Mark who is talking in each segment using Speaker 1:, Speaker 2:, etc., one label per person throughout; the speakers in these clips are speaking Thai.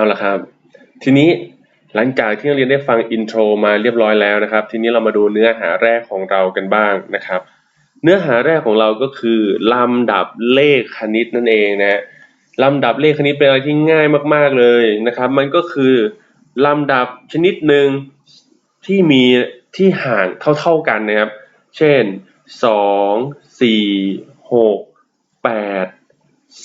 Speaker 1: เอาละครับ ทีนี้หลังจากที่นักเรียนได้ฟังอินโทรมาเรียบร้อยแล้วนะครับ ทีนี้เรามาดูเนื้อหาแรกของเรากันบ้างนะครับ เนื้อหาแรกของเราก็คือลำดับเลขคณิตนั่นเองนะลำดับเลขคณิตเป็นอะไรที่ง่ายมาก ๆเลยนะครับ มันก็คือลำดับชนิดหนึ่งที่มีที่ห่างเท่าๆกันนะครับ เช่นสองสี่หกแปด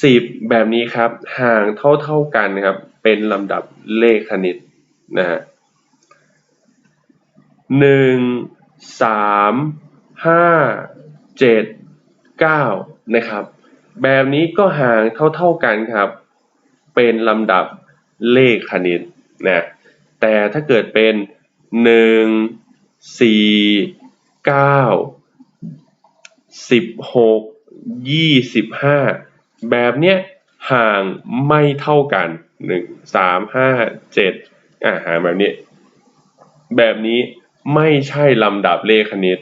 Speaker 1: สิบแบบนี้ครับ ห่างเท่าๆกันนะครับ เป็นลำดับเลขคณิตนะฮะหนึ่งสามห้าเจ็ดเก้านะครับ แบบนี้ก็ห่างเท่า ๆกันครับ เป็นลำดับเลขคณิตนะแต่ถ้าเกิดเป็นหนึ่งสี่เก้าสิบหกยี่สิบห้าแบบเนี้ยห่างไม่เท่ากัน หนึ่งสามห้าเจ็ดอ่าหาแบบนี้ แบบนี้ไม่ใช่ลำดับเลขคณิต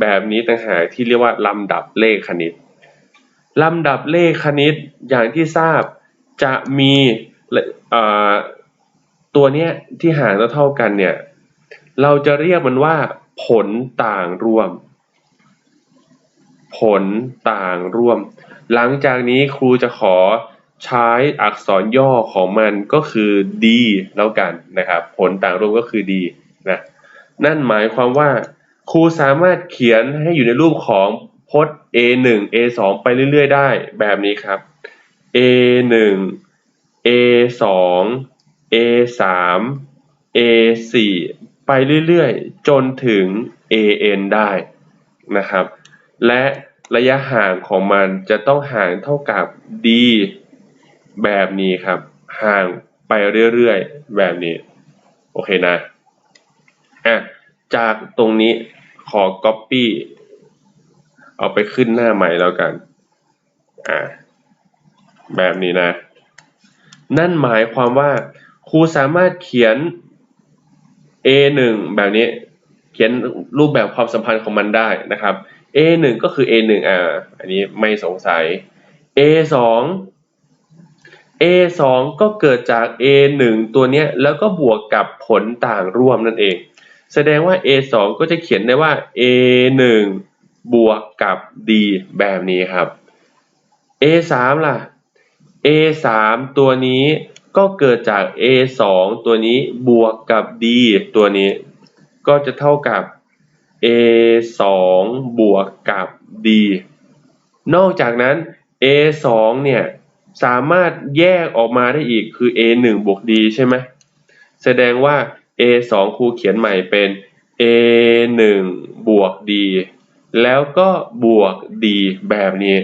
Speaker 1: แบบนี้ต่างหากที่เรียกว่าลำดับเลขคณิตลำดับเลขคณิตอย่างที่ทราบจะมีตัวเนี้ยที่ห่างเท่ากันเนี่ย เราจะเรียกมันว่า ผลต่างร่วม ผลต่างร่วม หลังจากนี้ครูจะขอ ใช้อักษรย่อของมันก็คือ d แล้วกันนะครับ ผลต่างร่วมก็คือ d นะนั่นหมายความว่าครูสามารถเขียนให้อยู่ในรูปของพจน์ a1 a2 ไปเรื่อย ๆ ได้แบบนี้ครับ a1 a2 a3 a4 ไปเรื่อย ๆ จนถึง an ได้นะครับ และระยะห่างของมันจะต้องห่างเท่ากับ d แบบนี้ครับ ห่างไปเรื่อยๆ แบบนี้ โอเคนะอะจากตรงนี้ขอ copy เอาไปขึ้นหน้าใหม่แล้วกันอ่าแบบนี้นะ นั่นหมายความว่าครูสามารถเขียน a1 แบบนี้ เขียนรูปแบบความสัมพันธ์ของมันได้นะครับ a1 ก็คือ a1 อ่าอันนี้ไม่สงสัย a2 a2 ก็เกิดจาก a1 ตัวเนี้ยแล้วก็บวกกับผลต่างร่วมนั่นเอง แสดงว่า a2 ก็จะเขียนได้ว่า a1 บวกกับ d แบบนี้ครับ a3 ล่ะ a3 ตัวนี้ก็เกิดจาก a2 ตัวนี้บวกกับ d ตัวนี้ ก็จะเท่ากับ a2 บวกกับ d นอกจากนั้น a2 เนี่ย สามารถแยกออกมาได้อีกคือ a1 บวก d ใช่ไหมแสดงว่า a2 ครูเขียนใหม่เป็น a1 บวก d แล้วก็บวก d แบบนี้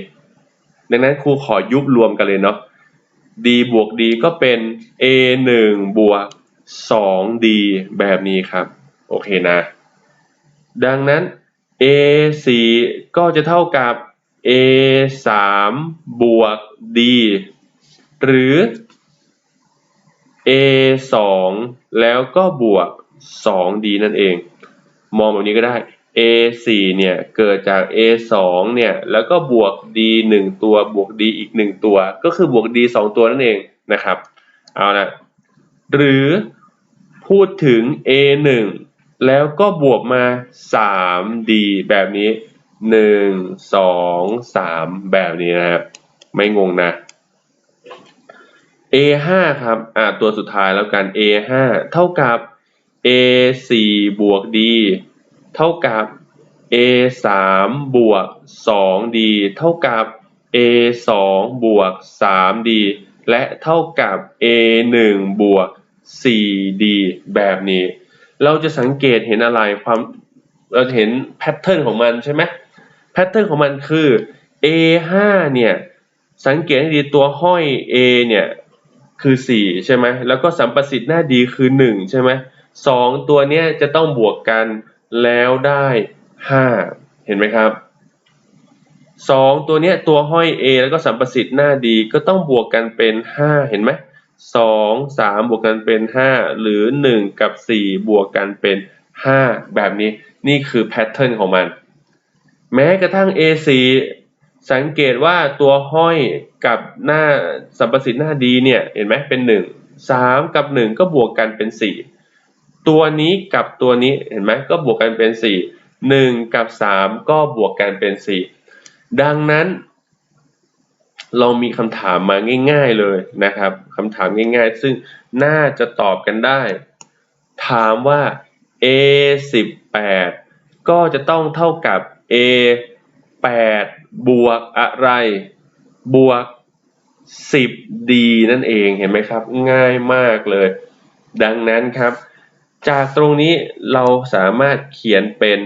Speaker 1: ดังนั้นครูขอยุบรวมกันเลยเนาะ d บวก d ก็เป็น a 1บวก 2 d แบบนี้ครับ โอเคนะ ดังนั้น a 4ก็จะเท่ากับ a 3บวก d หรือ a 2แล้วก็บวก 2d นั่นเอง มองแบบนี้ก็ได้ a 4เนี่ยเกิดจาก a 2เนี่ยแล้วก็บวก d 1ตัวบวก d อีก1ตัว ก็คือบวก d 2ตัวนั่นเองนะครับ เอาละหรือพูดถึง a 1แล้วก็บวกมา 3d แบบนี้ 1 2 3แบบนี้นะครับ ไม่งงนะ a 5ครับอ่าตัวสุดท้ายแล้วกัน a 5เท่ากับ a 4บวก d เท่ากับ a 3บวก 2d เท่ากับ a 2บวก 3d และเท่ากับ a 1บวก 4d แบบนี้ เราจะสังเกตเห็นอะไรความเราเห็นแพทเทิร์นของมันใช่ไหม แพทเทิร์นของมันคือ a 5 เนี่ย สังเกตให้ดีตัวห้อย a เนี่ยคือ 4 ใช่ไหมแล้วก็สัมประสิทธิ์หน้าดีคือ 1 ใช่ไหมสองตัวเนี้ยจะต้องบวกกันแล้วได้ห้าเห็นไหมครับสองตัวเนี้ยตัวห้อย A แล้วก็สัมประสิทธิ์หน้าดีก็ต้องบวกกันเป็นห้าเห็นไหมสองสามบวกกันเป็นห้าหรือหนึ่งกับสี่บวกกันเป็นห้าแบบนี้นี่คือแพทเทิร์นของมัน แม้กระทั่ง A4 สังเกตว่าตัวห้อยกับหน้าสัมประสิทธิ์หน้าดีเนี่ยเห็นไหมเป็นหนึ่งสามกับหนึ่งก็บวกกันเป็นสี่ตัวนี้กับตัวนี้เห็นไหมก็บวกกันเป็นสี่หนึ่งกับสามก็บวกกันเป็นสี่ดังนั้น เรามีคำถามมาง่าย ๆเลยนะครับคำถามง่ายๆ ซึ่งน่าจะตอบกันได้ ถามว่า a 18ก็จะต้องเท่ากับ a 8 บวกอะไร บวก 10d นั่นเองเห็นไหมครับ ง่ายมากเลย ดังนั้นครับ จากตรงนี้เราสามารถเขียนเป็น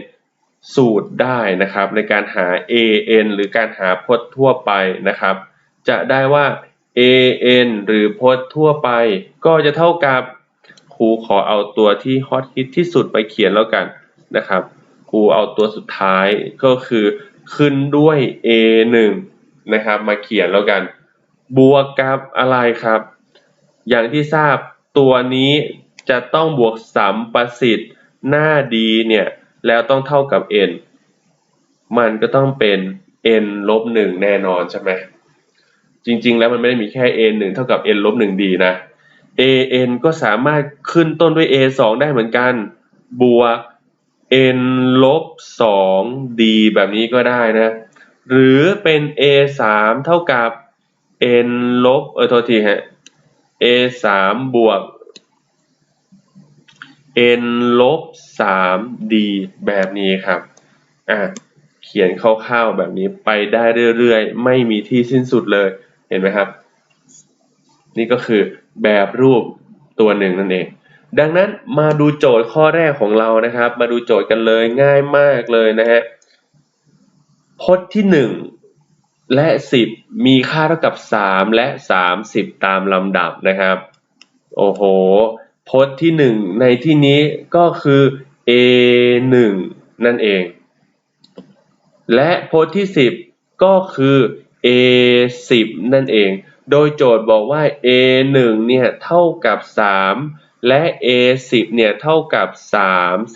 Speaker 1: สูตรได้นะครับ ในการหา an หรือการหาพจน์ทั่วไปนะครับ จะได้ว่า an หรือพจน์ทั่วไป ก็จะเท่ากับครูขอเอาตัวที่ฮอตฮิตที่สุดไปเขียนแล้วกันนะครับ ครูเอาตัวสุดท้ายก็คือขึ้นด้วย a1 นะครับ มาเขียนแล้วกัน บวกกับอะไรครับ อย่างที่ทราบตัวนี้จะต้องบวกสัมประสิทธิ์หน้าดีเนี่ย แล้วต้องเท่ากับ n มันก็ต้องเป็น n ลบหนึ่งแน่นอนใช่ไหมจริง ๆ แล้วมันไม่ได้มีแค่ a 1เท่ากับ n ลบหนึ่งดีนะ an ก็สามารถขึ้นต้นด้วย a 2ได้เหมือนกัน บวก n ลบ2 d แบบนี้ก็ได้นะ หรือเป็น a 3เท่ากับ n ลบเออโทษทีฮะ a 3บวก n ลบ3 d แบบนี้ครับอะเขียนคร่าวๆแบบนี้ไปได้เรื่อยๆ ไม่มีที่สิ้นสุดเลยเห็นไหมครับ นี่ก็คือแบบรูปตัวหนึ่งนั่นเอง ดังนั้นมาดูโจทย์ข้อแรกของเรานะครับ มาดูโจทย์กันเลยง่ายมากเลยนะฮะพจน์ที่ 1 และ 10 มีค่าเท่ากับ 3 และ 30 ตามลำดับนะครับ โอ้โห พจน์ที่ 1 ในที่นี้ก็คือ a 1นั่นเอง และพจน์ที่ 10 ก็คือ a 10นั่นเอง โดยโจทย์บอกว่า a 1เนี่ยเท่ากับ 3 และ a 10เนี่ยเท่ากับ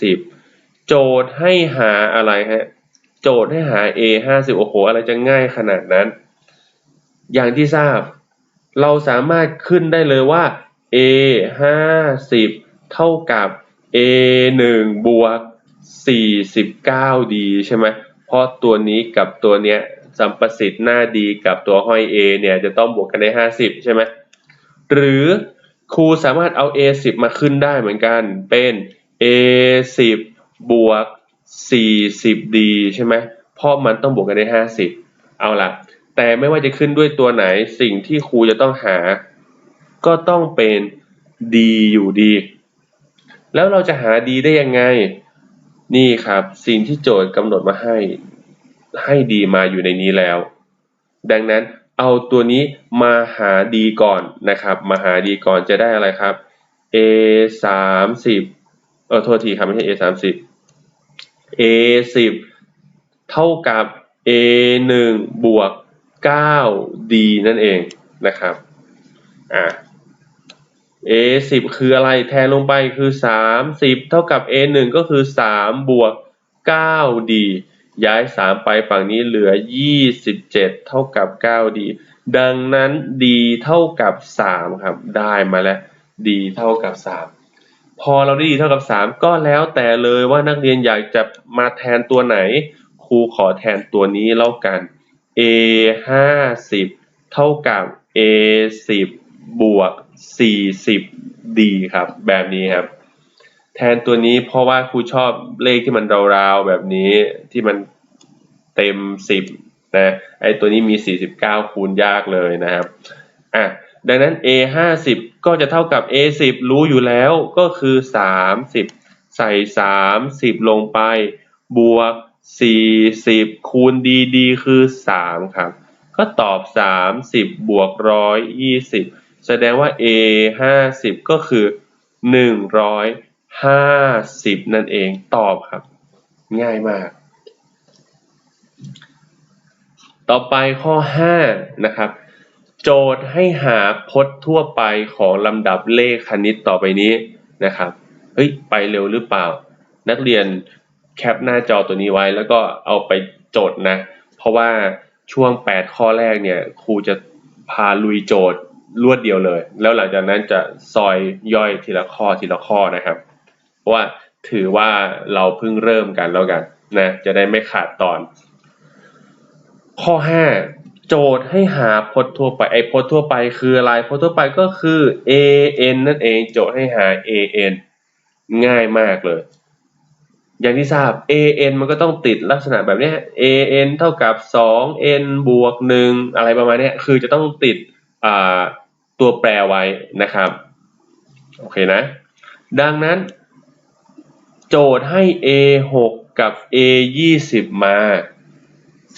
Speaker 1: 30 โจทย์ให้หาอะไรฮะ โจทย์ให้หา a 50โอ้โห อะไรจะง่ายขนาดนั้น อย่างที่ทราบ เราสามารถขึ้นได้เลยว่า a 50เท่ากับ a 1บวก49 d ใช่ไหมเพราะตัวนี้กับตัวเนี้ยสัมประสิทธิ์หน้าดีกับตัวห้อย a เนี่ยจะต้องบวกกันได้ 50 ใช่ไหมหรือ ครูสามารถเอา a 10 มาขึ้นได้เหมือนกัน เป็น a 10 บวก 40 d ใช่ไหมเพราะมันต้องบวกกันได้ 50 เอาละแต่ไม่ว่าจะขึ้นด้วยตัวไหนสิ่งที่ครูจะต้องหา ก็ต้องเป็น d อยู่ดี แล้วเราจะหา d ได้ยังไง นี่ครับ สิ่งที่โจทย์กำหนดมาให้ ให้ดีมาอยู่ในนี้แล้ว ดังนั้น เอาตัวนี้มาหาดีก่อนนะครับ มาหาดีก่อนจะได้อะไรครับ a 3 0เออโทษทีครับไม่ใช่ a 3 0 a 10เท่ากับ a 1บวก9 d นั่นเองนะครับอ่า a 10คืออะไรแทนลงไปคือ30เท่ากับ a 1ก็คือ3บวก9 d ย้าย 3 ไปฝั่งนี้เหลือ 27 เท่ากับ 9d ดังนั้น d เท่ากับ 3 ครับ ได้มาแล้ว d เท่ากับ 3 พอเราได้ d เท่ากับ 3 ก็แล้วแต่เลยว่านักเรียนอยากจะมาแทนตัวไหน ครูขอแทนตัวนี้แล้วกัน a 50เท่ากับ a 10บวก 40d ครับ แบบนี้ครับ แทนตัวนี้เพราะว่าครูชอบเลขที่มันราวๆแบบนี้ที่มันเต็ม 10นะไอตัวนี้มี 49 คูณยากเลยนะครับอะดังนั้น a 50ก็จะเท่ากับ a 10รู้อยู่แล้วก็คือ 30 ใส่ 30 ลงไป บวก 40 คูณ d d คือ 3 ครับ ก็ตอบ 30 บวก 120 แสดงว่า a 50ก็คือ 100 ห้าสิบนั่นเองตอบครับ ง่ายมาก ต่อไปข้อห้านะครับ โจทย์ให้หาพจน์ทั่วไปของลำดับเลขคณิตต่อไปนี้นะครับเฮ้ยไปเร็วหรือเปล่า นักเรียนแคปหน้าจอตัวนี้ไว้แล้วก็เอาไปโจทย์นะ เพราะว่าช่วง 8 ข้อแรกเนี่ยครูจะพาลุยโจทย์รวดเดียวเลย แล้วหลังจากนั้นจะซอยย่อยทีละข้อทีละข้อนะครับ เพราะว่าถือว่าเราเพิ่งเริ่มกันแล้วกันนะจะได้ไม่ขาดตอน ข้อ 5 โจทย์ให้หาพจน์ทั่วไปไอ้พจน์ทั่วไปคืออะไรพจน์ทั่วไปก็คือ an นั่นเองโจทย์ให้หา an ง่ายมากเลย อย่างที่ทราบ an มันก็ต้องติดลักษณะแบบนี้ an เท่ากับ 2n บวก 1 อะไรประมาณนี้คือจะต้องติดตัวแปรไว้นะครับ โอเคนะ ดังนั้น โจทย์ให้ a 6กับ a 20มา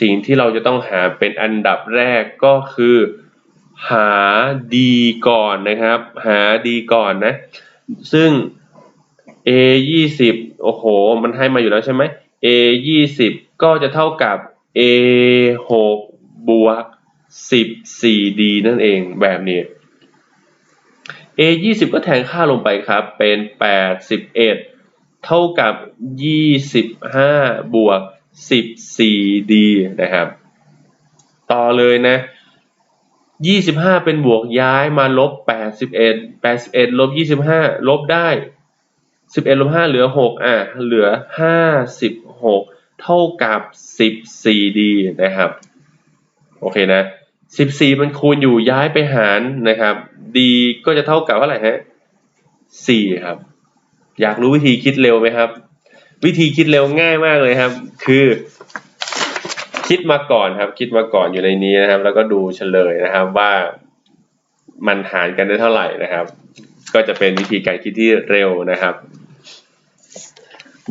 Speaker 1: สิ่งที่เราจะต้องหาเป็นอันดับแรกก็คือ หา d ก่อนนะครับ หา d ก่อนนะ ซึ่ง a 20โอ้โห มันให้มาอยู่แล้วใช่ไหม a 20ก็จะเท่ากับ a 6บวก 14d นั่นเองแบบนี้ a 20ก็แทนค่าลงไปครับ เป็น 81 เท่ากับ 25 บวก 14d นะครับ ต่อเลยนะ 25 เป็นบวกย้ายมาลบ 81 81 ลบ 25 ลบได้ 11 ลบ 5 เหลือ 6 อะ เหลือ 56 เท่ากับ 14d นะครับ โอเคนะ 14 มันคูณอยู่ย้ายไปหารนะครับ d ก็จะเท่ากับเท่าไหร่ฮะ 4 ครับ อยากรู้วิธีคิดเร็วไหมครับ วิธีคิดเร็วง่ายมากเลยครับ คือ คิดมาก่อนครับ คิดมาก่อนอยู่ในนี้นะครับ แล้วก็ดูเฉลยนะครับ ว่ามันหารกันได้เท่าไหร่นะครับ ก็จะเป็นวิธีการคิดที่เร็วนะครับ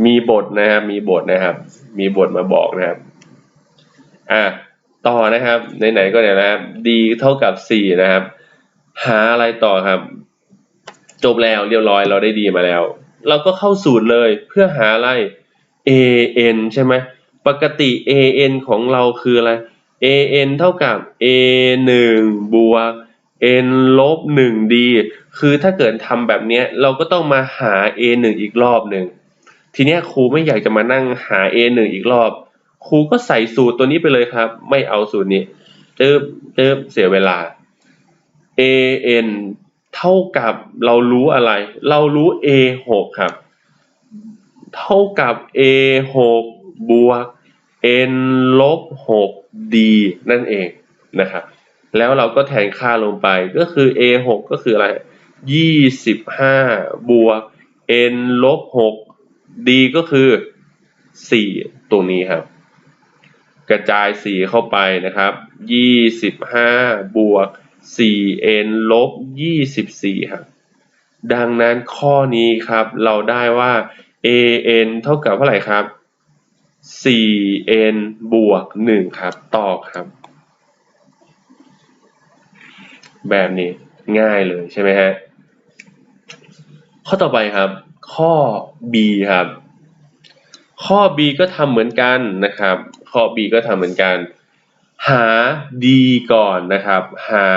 Speaker 1: มีบทนะครับ มีบทนะครับ มีบทมาบอกนะครับ อะต่อนะครับไหนๆก็เนี่ยนะครับ d เท่ากับ4นะครับ หาอะไรต่อครับ จบแล้วเรียบร้อยเราได้ดีมาแล้ว เราก็เข้าสูตรเลยเพื่อหาอะไร an ใช่ไหมปกติ an ของเราคืออะไร an เท่ากับ a 1บวก n ลบ 1d คือถ้าเกิดทำแบบนี้เราก็ต้องมาหา a 1อีกรอบหนึ่งทีนี้ครูไม่อยากจะมานั่งหา a 1อีกรอบ ครูก็ใส่สูตรตัวนี้ไปเลยครับ ไม่เอาสูตรนี้เติบเติบเสียเวลา an เท่ากับเรารู้อะไร เรารู้ a 6ครับ เท่ากับ a 6บวก n ลบ 6d นั่นเองนะครับ แล้วเราก็แทนค่าลงไปก็คือ a 6ก็คืออะไร25บห้าบวก n ลบ 6d ก็คือ4ตรงนี้ครับ กระจาย4เข้าไปนะครับ25บวก 4n ลบ 24ครับดังนั้นข้อนี้ครับเราได้ว่า an เท่ากับเท่าไหร่ครับ 4n บวก 1 ครับตอบครับ แบบนี้ง่ายเลยใช่ไหมฮะ ข้อต่อไปครับ ข้อ b ครับ ข้อ b ก็ทำเหมือนกันนะครับ ข้อ b ก็ทำเหมือนกัน หา d ก่อนนะครับ หา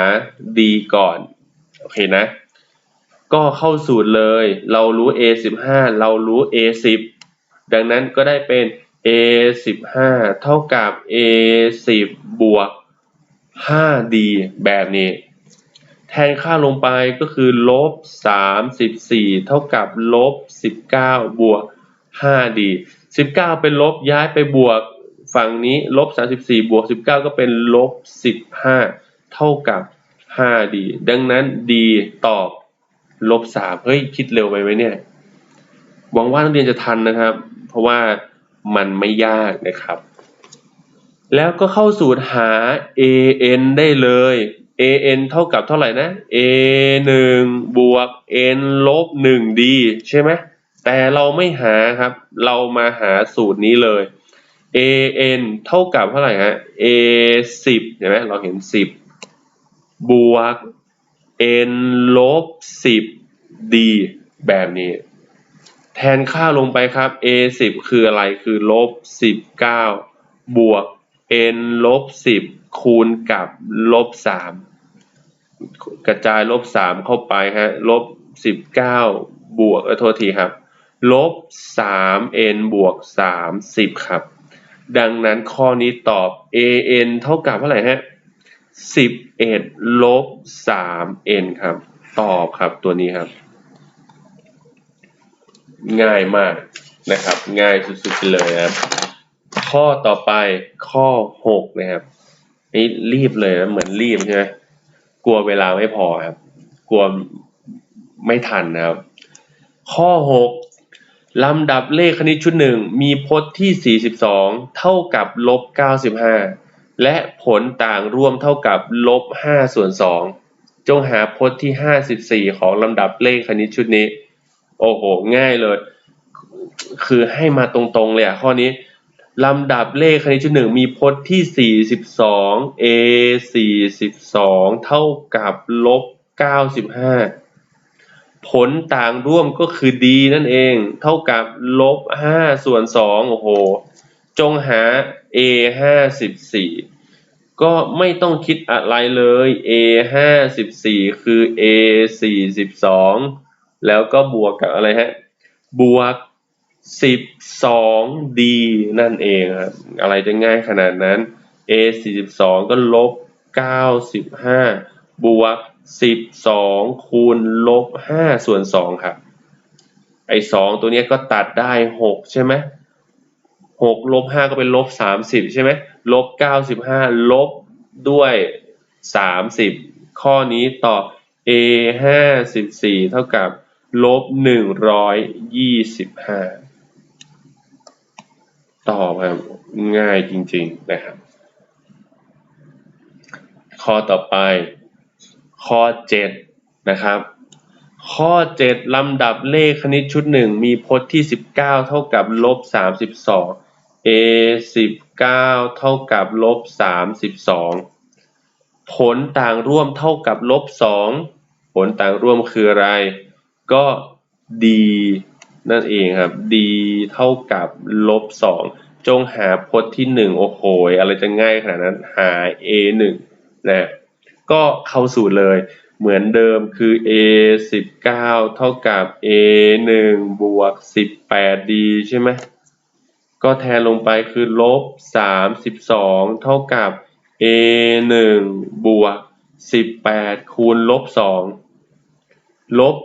Speaker 1: d ก่อน โอเคนะ ก็เข้าสูตรเลย เรารู้ a 15เรารู้ a 10ดังนั้นก็ได้เป็น a 15เท่ากับ a 10บวก 5d แบบนี้ แทนค่าลงไปก็คือลบ 34 เท่ากับลบ 19 บวก 5d 19 เป็นลบย้ายไปบวก ฝั่งนี้ลบ34บวก19 ก็เป็นลบ15 เท่ากับ 5d ดังนั้น d ตอบลบ3เฮ้ย คิดเร็วไปไหมเนี่ย หวังว่านักเรียนจะทันนะครับ เพราะว่ามันไม่ยากนะครับ แล้วก็เข้าสูตรหา an ได้เลย an เท่ากับเท่าไหร่นะ a 1บวก n ลบ 1d ใช่ไหมแต่เราไม่หาครับ เรามาหาสูตรนี้เลย an เท่ากับเท่าไหร่ฮะ a 10เห็นไหมเราเห็น10บบวก n ลบ 10d แบบนี้ แทนค่าลงไปครับ a 10คืออะไรคือลบ19บเก้าบวก n ลบ10คูณกับลบ3กระจายลบ3เข้าไปฮะลบ19บวกเออโทษทีครับลบ 3n บวก30ครับ ดังนั้นข้อนี้ตอบ an เท่ากับเท่าไหร่ฮะ11ลบ 3n ครับ ตอบครับตัวนี้ครับ ง่ายมากนะครับ ง่ายสุดๆไปเลยครับ ข้อต่อไปข้อ 6 นะครับนี่รีบเลยนะเหมือนรีบใช่ไหมกลัวเวลาไม่พอครับ กลัวไม่ทันนะครับ ข้อ 6 ลำดับเลขคณิตชุดหนึ่งมีพจน์ที่ 42 เท่ากับลบ 95 และผลต่างร่วมเท่ากับลบ 5 ส่วน 2 จงหาพจน์ที่ 54 ของลำดับเลขคณิตชุดนี้ โอ้โห ง่ายเลย คือให้มาตรงๆเลยอะข้อนี้ ลำดับเลขคณิตชุดหนึ่งมีพจน์ที่ 42 a 42 เท่ากับลบ 95 ผลต่างร่วมก็คือ d นั่นเอง เท่ากับลบ5ส่วน2โอ้โห จงหา a 54ก็ไม่ต้องคิดอะไรเลย a 54คือ a 42แล้วก็บวกกับอะไรฮะ บวก 12d นั่นเองครับ อะไรจะง่ายขนาดนั้น a 42ก็ลบ95บวก 12คูณลบ5ส่วน2ครับ ไอ้2ตัวนี้ก็ตัดได้6ใช่ไหม6ลบ5ก็เป็นลบ30ใช่ไหมลบ95ลบด้วย30ข้อนี้ตอบ a 54เท่ากับลบ125ตอบครับง่ายจริง ๆ นะครับ ข้อต่อไป ข้อ 7 นะครับ ข้อ 7 ลำดับเลขคณิตชุดหนึ่งมีพจน์ที่ 19 เท่ากับลบ32 a 19 เท่ากับลบ32 ผลต่างร่วมเท่ากับลบ2ผลต่างร่วมคืออะไร ก็ d นั่นเองครับ d เท่ากับลบ2จงหาพจน์ที่ 1 โอ้โห อะไรจะง่ายขนาดนั้น หา a 1นะ ก็เข้าสูตรเลย เหมือนเดิมคือ a 19เท่ากับ a 1บวก 18d ใช่ไหมก็แทนลงไปคือลบ 32 เท่ากับ a 1บวก 18 คูณลบ 2 ลบ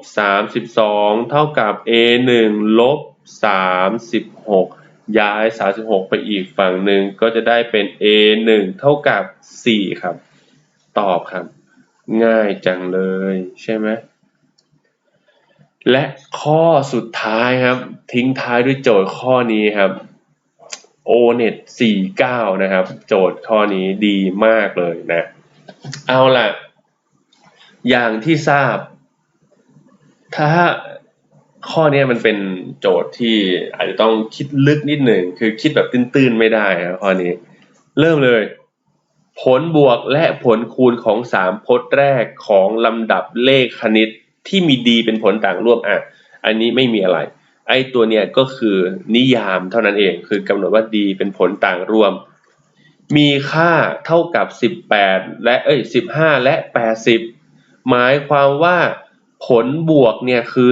Speaker 1: 32 เท่ากับ a 1ลบ 36 ย้าย 36 ไปอีกฝั่งหนึ่งก็จะได้เป็น a 1เท่ากับ 4 ครับ ตอบครับ ง่ายจังเลยใช่ไหมและข้อสุดท้ายครับ ทิ้งท้ายด้วยโจทย์ข้อนี้ครับ onet 49 นะครับ โจทย์ข้อนี้ดีมากเลยนะ เอาล่ะ อย่างที่ทราบ ถ้าข้อนี้มันเป็นโจทย์ที่อาจจะต้องคิดลึกนิดหนึ่งคือคิดแบบตื้นๆไม่ได้ครับข้อนี้ เริ่มเลย ผลบวกและผลคูณของสามพจน์แรกของลำดับเลขคณิตที่มีดีเป็นผลต่างร่วมอะ อันนี้ไม่มีอะไร ไอ้ตัวเนี้ยก็คือนิยามเท่านั้นเอง คือกำหนดว่าดีเป็นผลต่างร่วม มีค่าเท่ากับ 18 และเอ้ย15 และ 80 หมายความว่าผลบวกเนี่ยคือ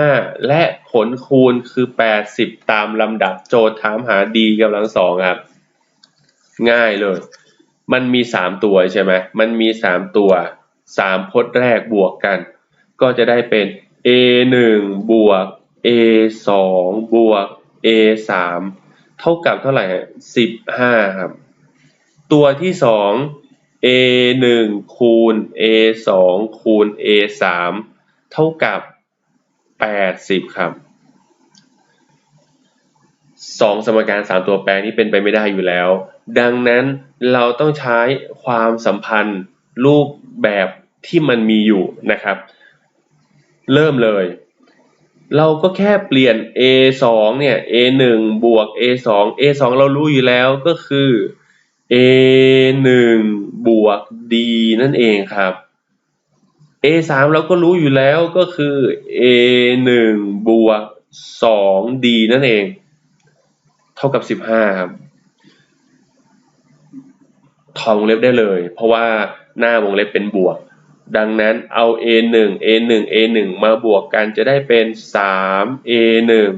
Speaker 1: 15 และผลคูณคือ 80 ตามลำดับโจทย์ถามหาดีกำลังสองครับ ง่ายเลย มันมี3ตัวใช่ไหมมันมี3ตัว3พจน์แรกบวกกัน ก็จะได้เป็น a 1บวก a 2บวก a 3เท่ากับเท่าไหร่ฮะ15ครับ ตัวที่2 a 1คูณ a 2คูณ a 3เท่ากับ80ครับสองสมการสามตัวแปรนี้เป็นไปไม่ได้อยู่แล้ว ดังนั้นเราต้องใช้ความสัมพันธ์รูปแบบที่มันมีอยู่นะครับ เริ่มเลย เราก็แค่เปลี่ยน a 2เนี่ย a 1บวก a 2 a 2เรารู้อยู่แล้วก็คือ a 1บวก d นั่นเองครับ a 3เราก็รู้อยู่แล้วก็คือ a 1บวก 2d นั่นเอง เท่ากับ 15 ครับ ถองเล็บได้เลย เพราะว่าหน้าวงเล็บเป็นบวก ดังนั้นเอา a 1 a 1 a 1มาบวกกันจะได้เป็น 3 a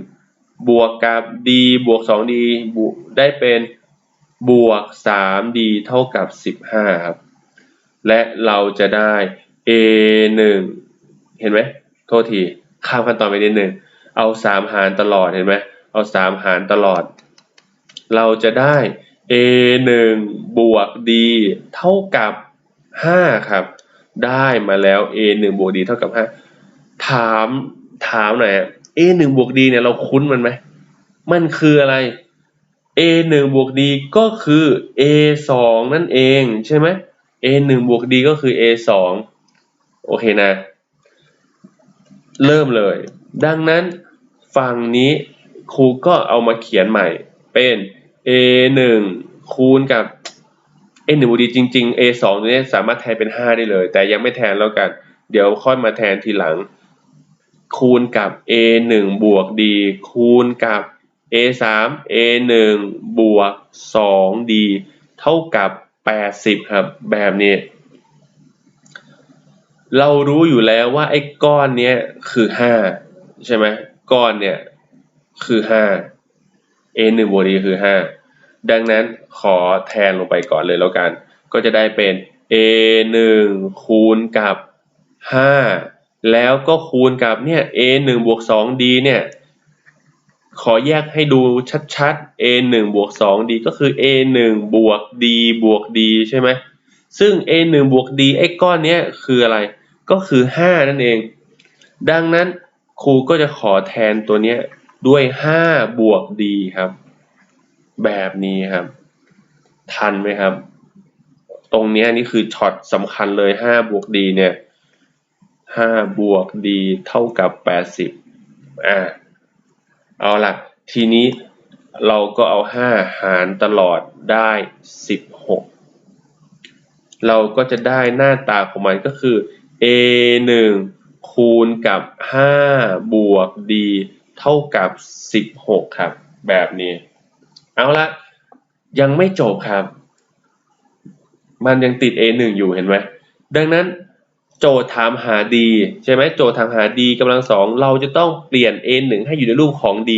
Speaker 1: 1บวกกับ d บวก 2d บวกได้เป็นบวก 3d เท่ากับ 15ครับ และเราจะได้ a หนึ่งเห็นไหม โทษที ข้ามขั้นตอนไปนิดหนึ่งเอาสามหารตลอด เห็นไหม เอาสามหารตลอด เราจะได้ a หนึ่งบวก d เท่ากับห้าครับ ได้มาแล้ว a หนึ่งบวก d เท่ากับห้าถามถามหน่อยอะ a หนึ่งบวก d เนี่ยเราคุ้นมันไหม มันคืออะไร a หนึ่งบวก d ก็คือ a สองนั่นเองใช่ไหม a หนึ่งบวก d ก็คือ a สองโอเคนะ เริ่มเลย ดังนั้นฝั่งนี้ครูก็เอามาเขียนใหม่เป็น a หนึ่งคูณกับ a หนึ่งบวก d จริง ๆ a สองตัวนี้สามารถแทนเป็นห้าได้เลย แต่ยังไม่แทนแล้วกัน เดี๋ยวค่อยมาแทนทีหลัง คูณกับ a หนึ่งบวก d คูณกับ a สาม a หนึ่งบวกสอง d เท่ากับแปดสิบครับ แบบนี้เรารู้อยู่แล้วว่าไอ้ก้อนเนี้ยคือห้าใช่ไหมก้อนเนี่ยคือห้า a หนึ่งบวก d คือห้า ดังนั้นขอแทนลงไปก่อนเลยแล้วกัน ก็จะได้เป็น a หนึ่งคูณกับห้าแล้วก็คูณกับเนี่ย a หนึ่งบวกสอง d เนี่ย ขอแยกให้ดูชัดๆ a หนึ่งบวกสอง d ก็คือ a หนึ่งบวก d บวก d ใช่ไหมซึ่ง a หนึ่งบวก d ไอ้ก้อนเนี้ยคืออะไร ก็คือห้านั่นเอง ดังนั้นครูก็จะขอแทนตัวเนี้ยด้วยห้าบวก d ครับ แบบนี้ครับ ทันไหมครับ ตรงนี้นี่คือช็อตสำคัญเลยห้าบวก d เนี่ยห้าบวก d เท่ากับแปดสิบอ่าเอาล่ะทีนี้เราก็เอาห้าหารตลอดได้สิบหกเราก็จะได้หน้าตาของมันก็คือ a หนึ่งคูณกับห้าบวก d เท่ากับสิบหกครับ แบบนี้ เอาละยังไม่จบครับ มันยังติด a หนึ่งอยู่เห็นไหมดังนั้นโจทย์ถามหา d ใช่ไหมโจทย์ถามหา d กำลังสองเราจะต้องเปลี่ยน a หนึ่งให้อยู่ในรูปของ d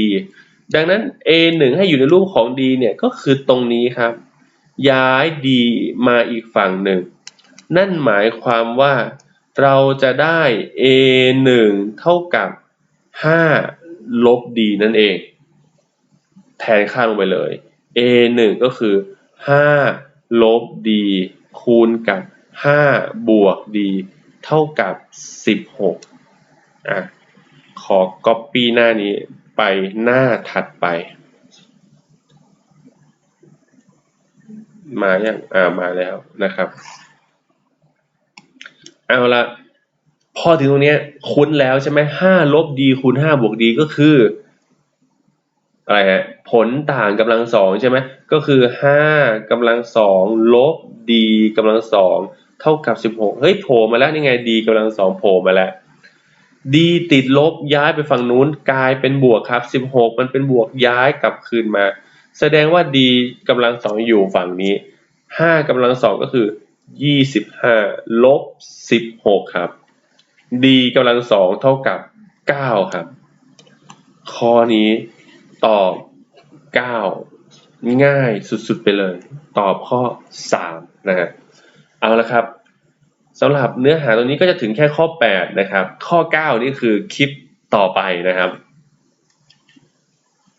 Speaker 1: ดังนั้น a หนึ่งให้อยู่ในรูปของ d เนี่ยก็คือตรงนี้ครับ ย้าย d มาอีกฝั่งหนึ่ง นั่นหมายความว่าเราจะได้ a หนึ่งเท่ากับห้าลบ d นั่นเอง แทนค่าลงไปเลย a หนึ่งก็คือห้าลบ d คูณกับห้าบวก d เท่ากับสิบหกอะ ขอ copy หน้านี้ไปหน้าถัดไป มาอย่างอ่า มาแล้วนะครับ เอาละพอถึงตรงนี้คุ้นแล้วใช่ไหมห้าลบ d คูณห้าบวก d ก็คือ อะไรฮะ ผลต่างกำลังสองใช่ไหมก็คือห้ากำลังสองลบ d กำลังสองเท่ากับสิบหกเฮ้ยโผล่มาแล้วนี่ไง d กำลังสองโผล่มาแล้ว d ติดลบย้ายไปฝั่งนู้นกลายเป็นบวกครับสิบหกมันเป็นบวกย้ายกลับคืนมา แสดงว่า d กำลังสองอยู่ฝั่งนี้ห้ากำลังสองก็คือยี่สิบห้าลบสิบหกครับ d กำลังสองเท่ากับเก้าครับ ข้อนี้ตอบ เก้าง่ายสุดๆไปเลย ตอบข้อสามนะฮะเอาละครับสำหรับเนื้อหาตรงนี้ก็จะถึงแค่ข้อแปดนะครับ ข้อเก้านี่คือคลิปต่อไปนะครับ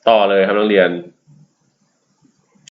Speaker 1: ต่อเลยครับนักเรียน